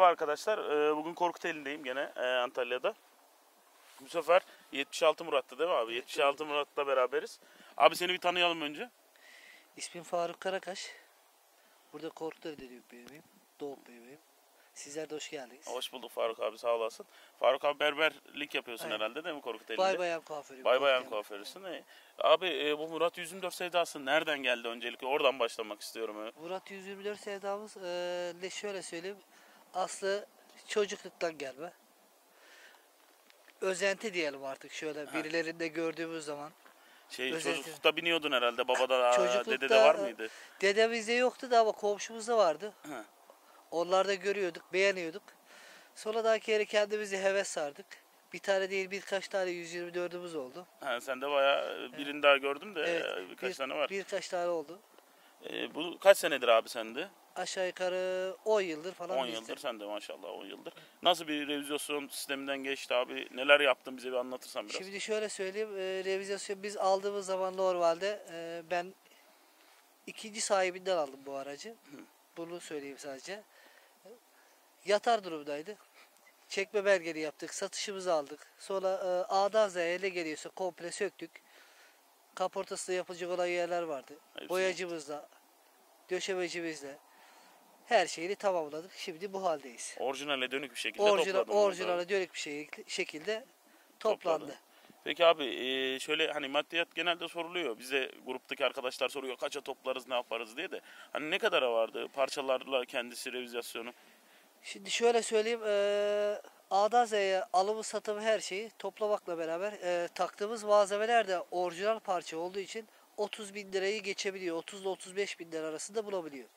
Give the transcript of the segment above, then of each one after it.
Merhaba arkadaşlar. Ee, Bugün Korkuteli'ndeyim gene e, Antalya'da. Bu sefer 76 Murat'ta değil mi abi? 76 Murat'la beraberiz. Abi seni bir tanıyalım önce. İsmim Faruk Karakaş. Burada Korkutları büyük büyüğüm. Doğup büyüğüm. Sizler de hoş geldiniz. Hoş bulduk Faruk abi sağ olasın. Faruk abi berberlik yapıyorsun Aynen. herhalde değil mi Korkuteli'de? Bay bayan kuaförüyüm. Bay bayan kuaförüsün. E, Abi e, bu Murat 124 sevdası nereden geldi öncelikle? Oradan başlamak istiyorum. e. Murat 124 sevdamız de şöyle söyleyeyim. Aslı çocukluktan gelme. Özenti diyelim artık şöyle birilerinde gördüğümüz zaman. Şey Özellikle- çocuklukta biniyordun herhalde. Babada, Çocuklukta, dedede var e, mıydı? Dedemizde yoktu da ama komşumuzda vardı. Hı. Onlarda görüyorduk, beğeniyorduk. Sonra daha kere kendimizi heves sardık. Bir tane değil birkaç tane 124'ümüz oldu. Ha, sen de bayağı e, birini daha gördüm de Evet, e, birkaç bir- tane var. Birkaç tane oldu. E, bu kaç senedir abi sende? Aşağı yukarı 10 yıldır falan 10 bizde. yıldır sen de maşallah 10 yıldır. Nasıl bir revizyon sisteminden geçti abi? Neler yaptın bize bir anlatırsan biraz. Şimdi şöyle söyleyeyim, e, revizasyon biz aldığımız zaman normalde e, ben ikinci sahibinden aldım bu aracı. Bunu söyleyeyim sadece. Yatar durumdaydı. Çekme belgeli yaptık, satışımızı aldık. Sonra e, A'dan Z'ye ne geliyorsa komple söktük. Kaportası yapılacak olan yerler vardı. Hepsini Boyacımızla, döşemecimizle her şeyini tamamladık. Şimdi bu haldeyiz. Orijinale dönük bir şekilde Orijinal, topladın. orijinale dönük bir şey, şekilde toplandı. Topladın. Peki abi e, şöyle hani maddiyat genelde soruluyor. Bize gruptaki arkadaşlar soruyor kaça toplarız ne yaparız diye de. Hani ne kadara vardı parçalarla kendisi revizasyonu? Şimdi şöyle söyleyeyim. eee A'dan Z'ye alımı satımı her şeyi toplamakla beraber eee, taktığımız malzemeler de orijinal parça olduğu için 30 bin lirayı geçebiliyor. 30 ile 35 bin lira arasında bulabiliyor.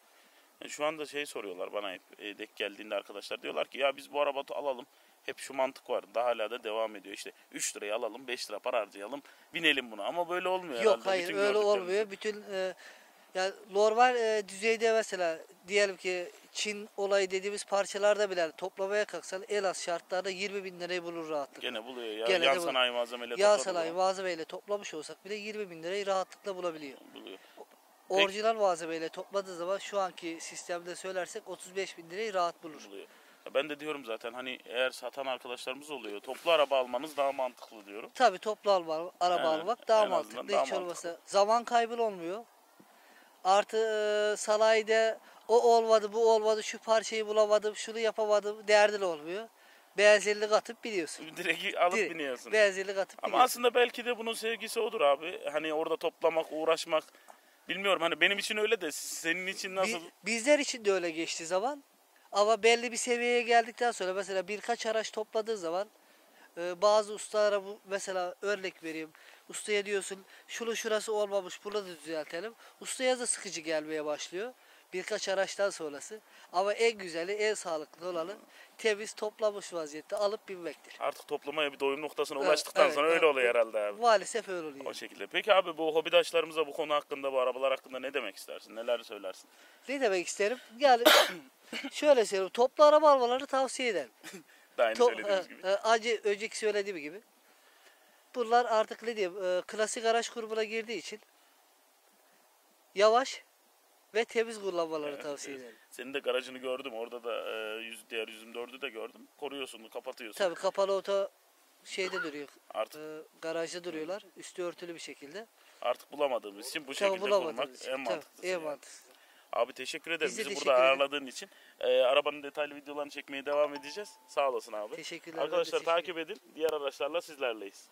Yani şu anda şey soruyorlar bana hep e, denk geldiğinde arkadaşlar diyorlar ki ya biz bu arabayı alalım. Hep şu mantık var. Daha hala da devam ediyor. İşte 3 liraya alalım, 5 lira para harcayalım, binelim buna. Ama böyle olmuyor Yok herhalde. hayır Bütün öyle gördüklerimiz. olmuyor. Bütün eee yani normal eee, düzeyde mesela diyelim ki Çin olayı dediğimiz parçalarda bile toplamaya kalksan en az şartlarda 20 bin lirayı bulur rahatlıkla. Gene buluyor ya. Gene de yan sanayi malzemeyle Yağ sanayi malzemeyle toplamış olsak bile 20 bin lirayı rahatlıkla bulabiliyor. buluyor. Orijinal malzemeyle topladığı zaman şu anki sistemde söylersek 35 bin lirayı rahat bulur. buluyor. Ya Ben de diyorum zaten hani eğer satan arkadaşlarımız oluyor toplu araba almanız daha mantıklı diyorum. Tabi toplu alma, araba Evet, almak daha mantıklı. daha Hiç mantıklı. olmasa zaman kaybı olmuyor. Artı e, sanayide o olmadı bu olmadı şu parçayı bulamadım şunu yapamadım derdin olmuyor. Benzinlik atıp biliyorsun. Direkt alıp Direkt biniyorsun. Benzinlik atıp Ama biliyorsun. aslında belki de bunun sevgisi odur abi. Hani orada toplamak, uğraşmak. Bilmiyorum hani benim için öyle de senin için nasıl? Bi- bizler için de öyle geçti zaman. Ama belli bir seviyeye geldikten sonra mesela birkaç araç topladığı zaman e, bazı ustalara bu mesela örnek vereyim. Ustaya diyorsun şunu şurası olmamış bunu da düzeltelim. Ustaya da sıkıcı gelmeye başlıyor. Birkaç araçtan sonrası. Ama en güzeli, en sağlıklı olanı temiz toplamış vaziyette alıp binmektir. Artık toplamaya bir doyum noktasına Evet, ulaştıktan evet, sonra öyle evet. oluyor herhalde abi. Maalesef öyle oluyor. O şekilde. Peki abi bu hobidaşlarımıza bu konu hakkında, bu arabalar hakkında ne demek istersin? Neler söylersin? Ne demek isterim? Yani şöyle söyleyeyim. Toplu araba almalarını tavsiye ederim. Daha aynı To- söylediğimiz gibi. acı önceki söylediğim gibi. Bunlar artık ne diyeyim e, klasik araç grubuna girdiği için yavaş ve temiz kullanmaları tavsiye ederim. Senin de garajını gördüm. Orada da e, yüz, diğer 124'ü de gördüm. Koruyorsun, kapatıyorsun. Tabii kapalı oto şeyde duruyor. Artık e, garajda duruyorlar. Üstü örtülü bir şekilde. artık bulamadığımız için bu Tabii şekilde için. en mantıklısı. en yani. mantıklısı. Abi teşekkür ederim. Biz de Bizi teşekkür burada ederiz. ağırladığın için. E, arabanın detaylı videolarını çekmeye devam edeceğiz. Sağ olasın abi. Teşekkürler, Arkadaşlar teşekkür takip edin. Diğer araçlarla sizlerleyiz.